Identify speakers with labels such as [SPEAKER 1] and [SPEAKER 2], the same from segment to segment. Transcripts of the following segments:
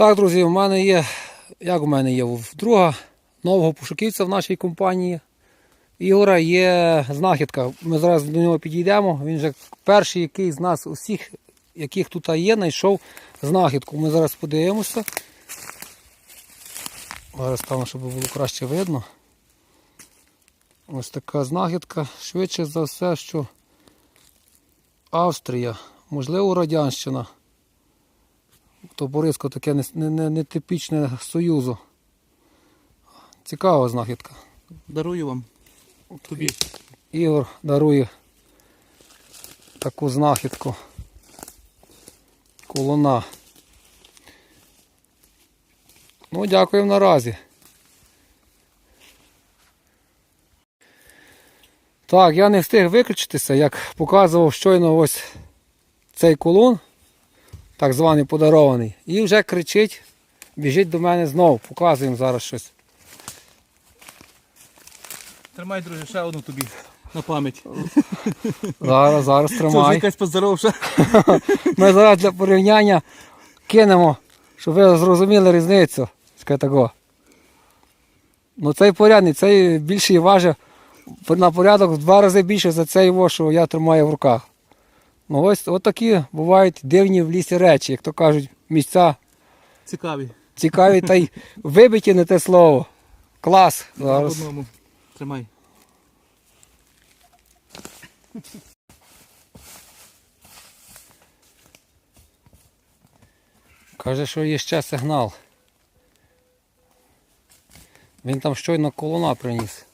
[SPEAKER 1] Так, друзі, у мене є, як у мене є, друга нового пошуківця в нашій компанії. Ігора є знахідка. Ми зараз до нього підійдемо. Він же перший, який з нас усіх, яких тут є, знайшов знахідку. Ми зараз подивимося. Зараз там, щоб було краще видно. Ось така знахідка. Швидше за все, що Австрія, можливо, Радянщина. Топорисько таке не, не, не, не Союзу. Цікава знахідка.
[SPEAKER 2] Дарую вам. Тобі.
[SPEAKER 1] Ігор дарує таку знахідку. Колона. Ну, дякуємо наразі. Так, я не встиг виключитися, як показував щойно ось цей колон, так званий подарований, і вже кричить, біжить до мене знову, показуємо зараз щось.
[SPEAKER 2] Тримай, друже, ще одну тобі. На пам'ять.
[SPEAKER 1] Зараз, зараз
[SPEAKER 2] Це вже якась поздоровша.
[SPEAKER 1] Ми зараз для порівняння кинемо, щоб ви зрозуміли різницю. Скажи тако. Ну цей порядний, цей більший важить на порядок в два рази більше за цей, во, що я тримаю в руках. Ну ось от такі бувають дивні в лісі речі, як то кажуть, місця
[SPEAKER 2] Цікаві.
[SPEAKER 1] цікаві та й вибиті не те слово. Клас. Зараз.
[SPEAKER 2] одному. Тримай.
[SPEAKER 1] Каже, що є ще сигнал. Він там щойно колона приніс.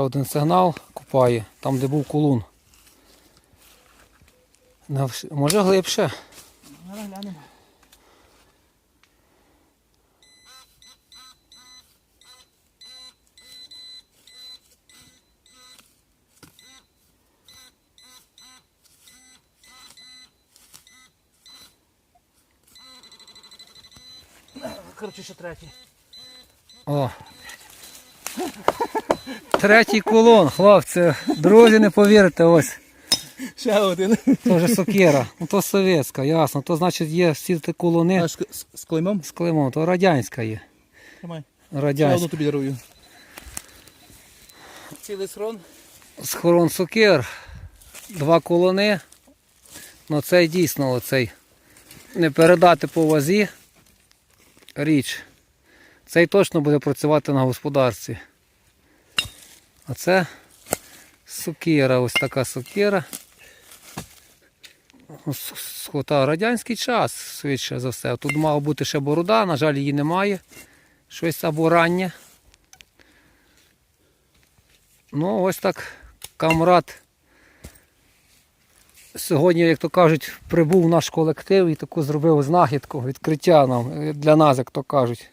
[SPEAKER 1] Один сигнал купає, там де був колун. Може глибше.
[SPEAKER 2] Глянемо. Коротше, ще третій.
[SPEAKER 1] О. Третій колон, хлопці. Друзі, не повірите, ось.
[SPEAKER 2] Ще один.
[SPEAKER 1] То вже сокира. Ну то совєтська, ясно. То значить є всі ті колони
[SPEAKER 2] з, з клеймом.
[SPEAKER 1] з клеймом, то радянська є.
[SPEAKER 2] Тримай. Ще одну
[SPEAKER 1] Радянська.
[SPEAKER 2] тобі дарую. Цілий срон.
[SPEAKER 1] Схорон сокир. Два колони. Ну це дійсно оцей. Не передати по вазі. Річ. Цей точно буде працювати на господарстві. А це сокира, ось така сокира. С- с- та, радянський час, швидше за все. Тут мала бути ще борода, на жаль, її немає. Щось або раннє. Ну, ось так камрад. Сьогодні, як то кажуть, прибув наш колектив і таку зробив знахідку, відкриття нам е, для нас, як то кажуть.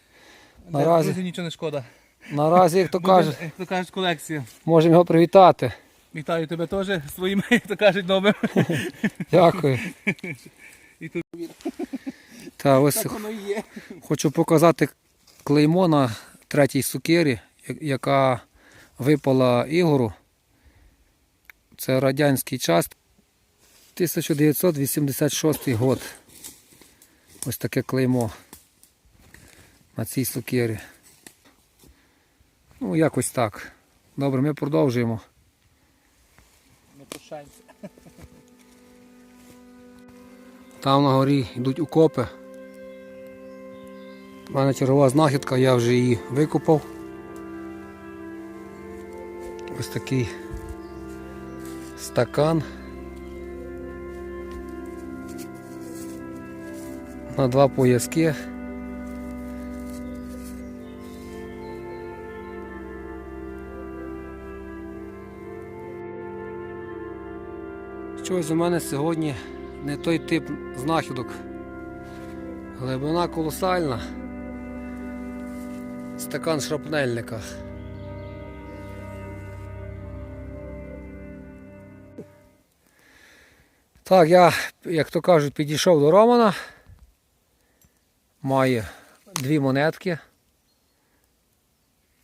[SPEAKER 1] Наразі,
[SPEAKER 2] Друзі, нічого не шкода.
[SPEAKER 1] Наразі як то кажуть,
[SPEAKER 2] Як то кажуть, колекція.
[SPEAKER 1] можемо його привітати.
[SPEAKER 2] Вітаю тебе теж своїм, як то кажуть, новим.
[SPEAKER 1] Дякую.
[SPEAKER 2] І тут
[SPEAKER 1] Та ось
[SPEAKER 2] воно і є.
[SPEAKER 1] хочу показати клеймо на третій сукері, я- яка випала Ігору. Це радянський час 1986 год. Ось таке клеймо на цій сукері. Ну, якось так. Добре, ми продовжуємо.
[SPEAKER 2] Не пишаємося.
[SPEAKER 1] Там на горі йдуть окопи. У мене чергова знахідка, я вже її викопав. Ось такий стакан. На два пояски. Щось у мене сьогодні не той тип знахідок. Глибина колосальна. Стакан шрапнельника. Так, я, як то кажуть, підійшов до Романа. Має дві монетки.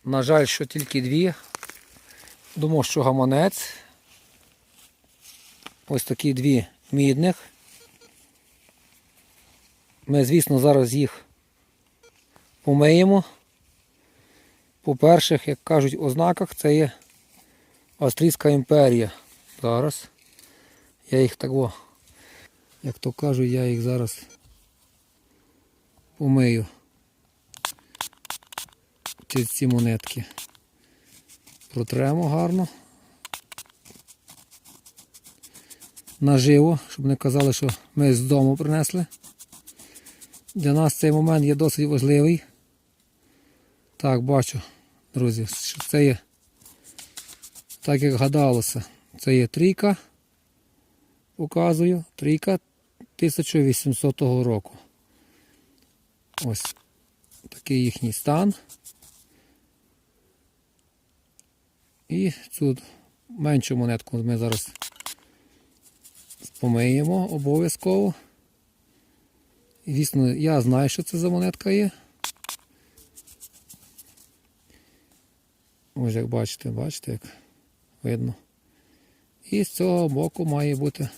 [SPEAKER 1] На жаль, що тільки дві. Думав, що гаманець. Ось такі дві мідних. Ми, звісно, зараз їх помиємо. По перших, як кажуть, ознаках це є Австрійська імперія. Зараз. Я їх так, о, як то кажуть, я їх зараз помию. Ці, ці монетки. Протремо гарно. Наживо, щоб не казали, що ми з дому принесли. Для нас цей момент є досить важливий. Так, бачу, друзі, що це є, так як гадалося, це є трійка. Показую, трійка 1800 року. Ось такий їхній стан. І цю меншу монетку ми зараз помиємо обов'язково. Звісно, я знаю, що це за монетка є. Ось як бачите, бачите, як видно. І з цього боку має бути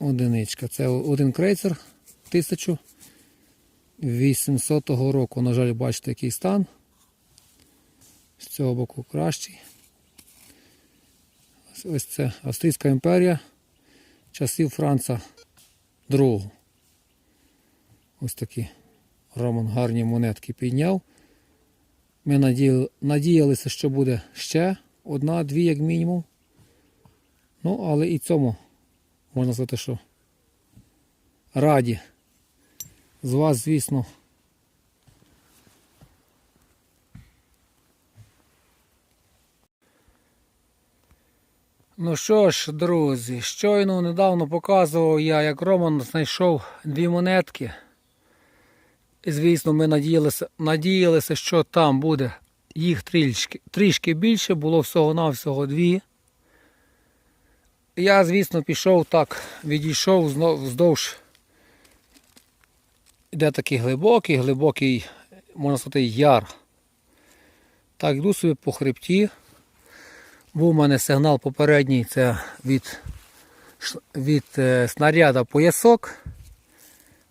[SPEAKER 1] одиничка. Це один крейцер 1800 року. На жаль, бачите, який стан. З цього боку кращий. Ось- це Австрійська імперія часів Франца II. Ось такі Роман гарні монетки підняв. Ми надіялися, що буде ще одна-дві, як мінімум. Ну, але і цьому можна сказати, що раді. З вас, звісно. Ну що ж, друзі, щойно недавно показував я, як Роман знайшов дві монетки. І, звісно, ми надіялися, надіялися, що там буде їх трішки, трішки більше, було всього-навсього дві. Я, звісно, пішов так, відійшов вздовж. Іде такий глибокий, глибокий, можна сказати, яр. Так, йду собі по хребті. Був у мене сигнал попередній, це від, від е, снаряда поясок.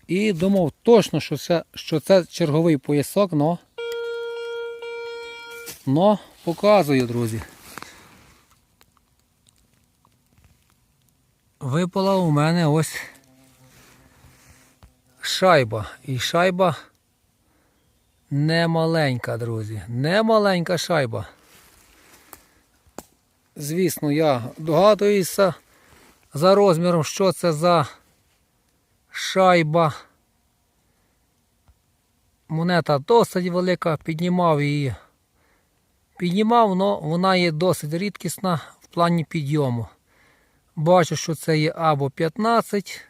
[SPEAKER 1] І думав точно, що це, що це черговий поясок, но, но показую, друзі. Випала у мене ось шайба. І шайба не маленька, друзі. Не маленька шайба. Звісно, я догадуюся за розміром, що це за шайба. Монета досить велика, піднімав її. Піднімав, але вона є досить рідкісна в плані підйому. Бачу, що це є або 15,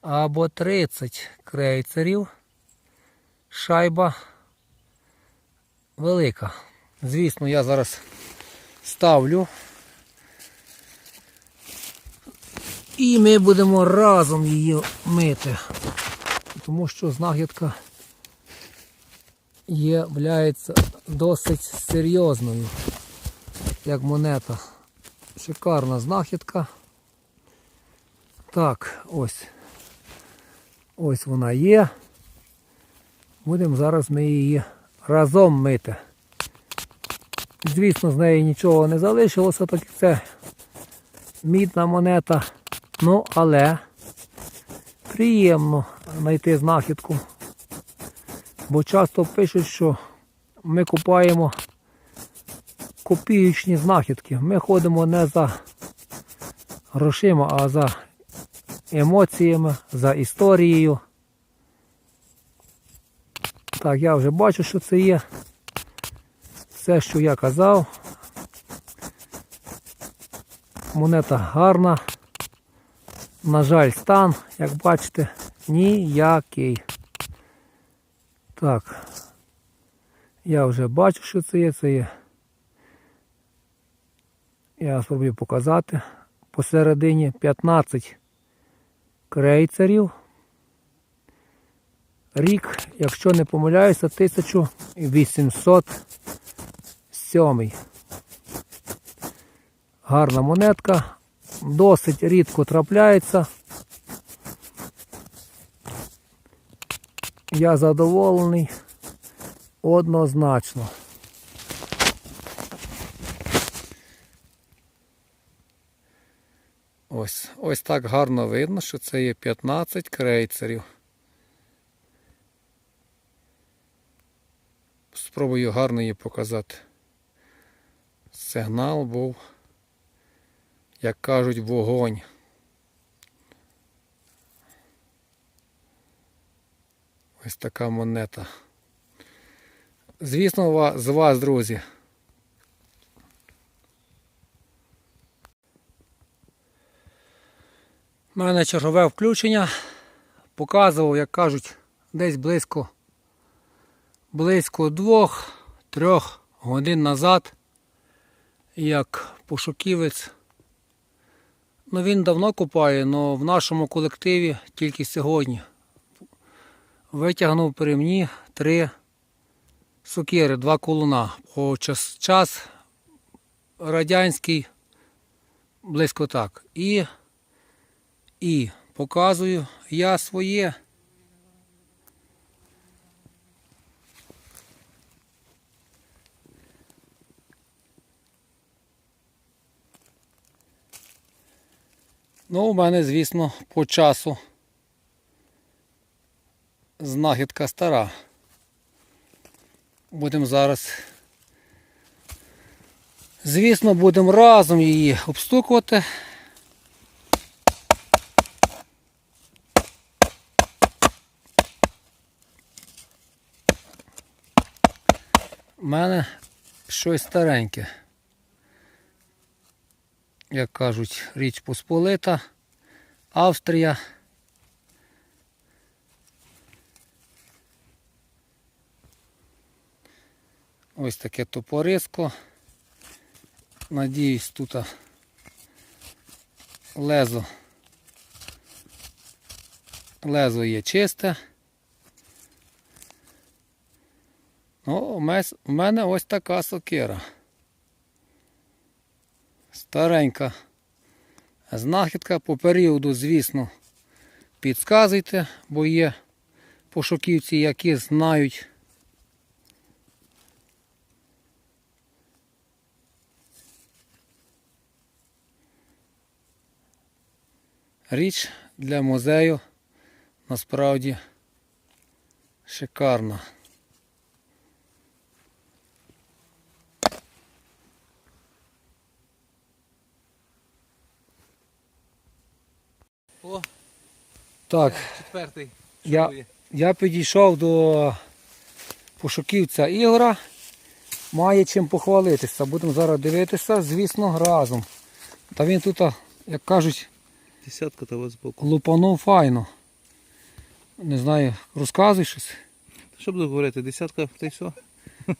[SPEAKER 1] або 30 крейцерів. Шайба велика. Звісно, я зараз ставлю. І ми будемо разом її мити. Тому що знахідка є, являється досить серйозною, як монета. Шикарна знахідка. Так, ось. Ось вона є. Будемо зараз ми її разом мити. Звісно, з неї нічого не залишилося, так як це мідна монета. Ну, але приємно знайти знахідку. Бо часто пишуть, що ми купаємо копіючні знахідки. Ми ходимо не за грошима, а за емоціями, за історією. Так, я вже бачу, що це є. Все, що я казав. Монета гарна. На жаль, стан, як бачите, ніякий. Так. Я вже бачу, що це є. Це є. Я спробую показати посередині 15 крейцерів. Рік, якщо не помиляюся, 1807. Гарна монетка. Досить рідко трапляється. Я задоволений однозначно. Ось, ось так гарно видно, що це є 15 крейцерів. Спробую гарно її показати. Сигнал був, як кажуть, вогонь. Ось така монета. Звісно, з вас, друзі. У мене чергове включення. Показував, як кажуть, десь близько близько двох-трьох годин назад, як пошуківець. Ну він давно купає, але в нашому колективі тільки сьогодні. Витягнув при мені три сокири, два колуна. О, час, час радянський близько так. І, і показую я своє. Ну, у мене, звісно, по часу знахідка стара. Будемо зараз. Звісно, будемо разом її обстукувати. У мене щось стареньке. Як кажуть, річ Посполита, Австрія. Ось таке топориско. Надіюсь, тут лезо. Лезо є чисте. Ну, у мене ось така сокира. Старенька. Знахідка по періоду, звісно, підказуйте, бо є пошуківці, які знають. Річ для музею насправді шикарна.
[SPEAKER 2] О,
[SPEAKER 1] Так,
[SPEAKER 2] четвертий.
[SPEAKER 1] Я- я підійшов до пошуківця Ігора. Має чим похвалитися. Будемо зараз дивитися, звісно, разом. Та він тут, як кажуть,
[SPEAKER 2] Десятка того збоку.
[SPEAKER 1] лупанув файно. Не знаю, розказуй щось.
[SPEAKER 2] Що буду говорити? Десятка, та й все.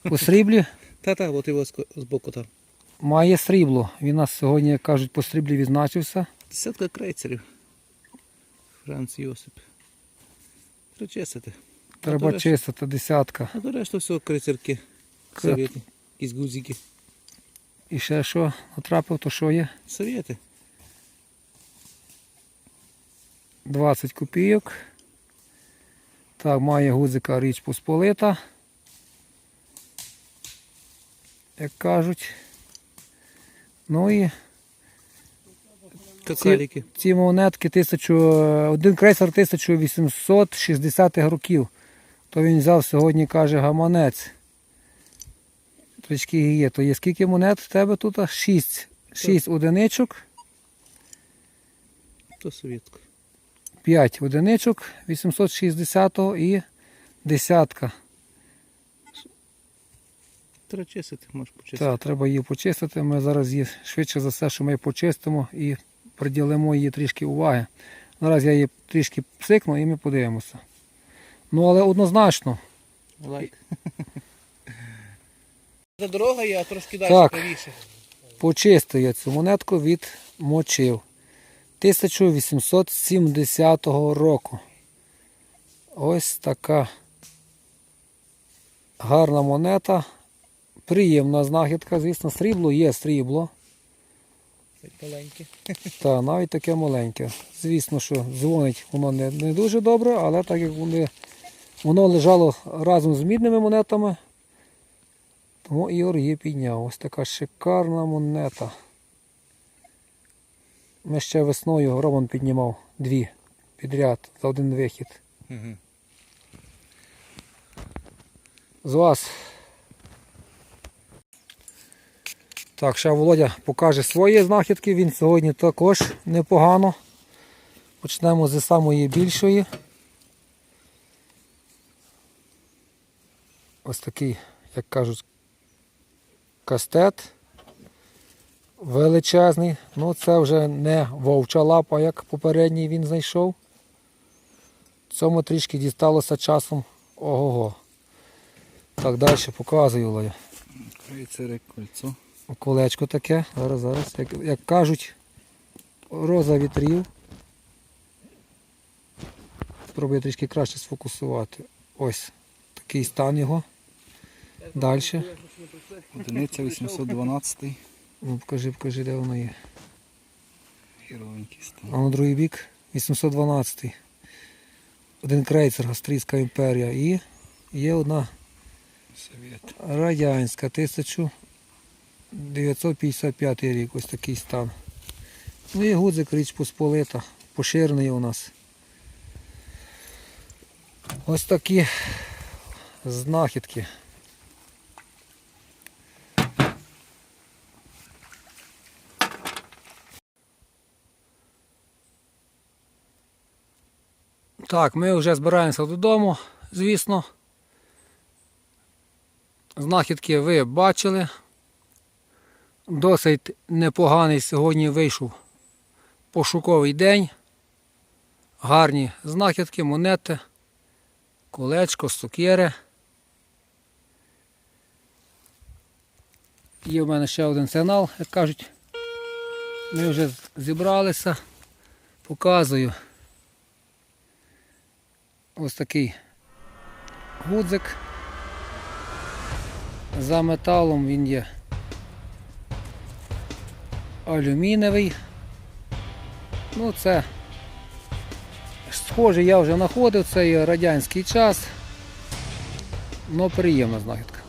[SPEAKER 1] По сріблі
[SPEAKER 2] Та-та, от його збоку там.
[SPEAKER 1] має срібло. Він нас сьогодні, як кажуть, по сріблі відзначився.
[SPEAKER 2] Десятка крейцерів. Франц Йосип. Треба чистити.
[SPEAKER 1] Треба чистити десятка.
[SPEAKER 2] А до решти все крейцерки. Совєти. Якісь гузики.
[SPEAKER 1] І ще що натрапив, то що є?
[SPEAKER 2] Совєти.
[SPEAKER 1] 20 копійок. Так, має гузика річ Посполита. Як кажуть. Ну і
[SPEAKER 2] Какаліки.
[SPEAKER 1] ці монетки 1000, один крейсер 1860 років. То він взяв сьогодні, каже, гаманець. Трички є. То є скільки монет в тебе тут? 6. 6 одиничок,
[SPEAKER 2] То совєтка.
[SPEAKER 1] 5 одиничок 860 і десятка.
[SPEAKER 2] Треба чистити, можеш почистити.
[SPEAKER 1] Так, треба її почистити. Ми зараз її швидше за все, що ми почистимо і приділимо її трішки уваги. Зараз я її трішки псикну і ми подивимося. Ну, але однозначно,
[SPEAKER 2] Лайк. Та дорога є, а трошки далі
[SPEAKER 1] Так.
[SPEAKER 2] правіше.
[SPEAKER 1] почистив я цю монетку від мочив. 1870 року. Ось така гарна монета. Приємна знахідка, звісно, срібло є срібло.
[SPEAKER 2] Маленьке.
[SPEAKER 1] Та навіть таке маленьке. Звісно, що дзвонить воно не, не дуже добре, але так як вони, воно лежало разом з мідними монетами, тому Ігор її підняв. Ось така шикарна монета. Ми ще весною Роман піднімав дві підряд за один вихід.
[SPEAKER 2] Угу.
[SPEAKER 1] З вас. Так, ще Володя покаже свої знахідки. Він сьогодні також непогано. Почнемо з самої більшої. Ось такий, як кажуть, кастет. Величезний. Ну це вже не вовча лапа, як попередній він знайшов. Цьому трішки дісталося часом ого-го. Так, далі показую Володя.
[SPEAKER 2] Крейцере кольцо
[SPEAKER 1] колечко таке. Зараз, зараз, як, як кажуть, роза вітрів. Спробую трішки краще сфокусувати. Ось такий стан його. Далі.
[SPEAKER 2] Одиниця 812.
[SPEAKER 1] Ну, Покажи, покажи, де воно є.
[SPEAKER 2] стан.
[SPEAKER 1] А на другий бік 812. Один крейцер Австрійська імперія. І є одна радянська 1000. 955 рік, ось такий стан. Ну і гудзик річ посполита, поширений у нас. Ось такі знахідки. Так, ми вже збираємося додому, звісно. Знахідки ви бачили. Досить непоганий сьогодні вийшов пошуковий день. Гарні знахідки, монети, колечко, сукєри. Є в мене ще один сигнал, як кажуть. Ми вже зібралися. Показую. Ось такий гудзик. За металом він є алюмінієвий. Ну це схоже, я вже знаходив, це є радянський час. Ну приємна знахідка.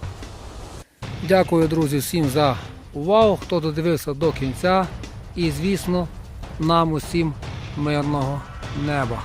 [SPEAKER 1] Дякую, друзі, всім за увагу, хто додивився до кінця. І, звісно, нам усім мирного неба.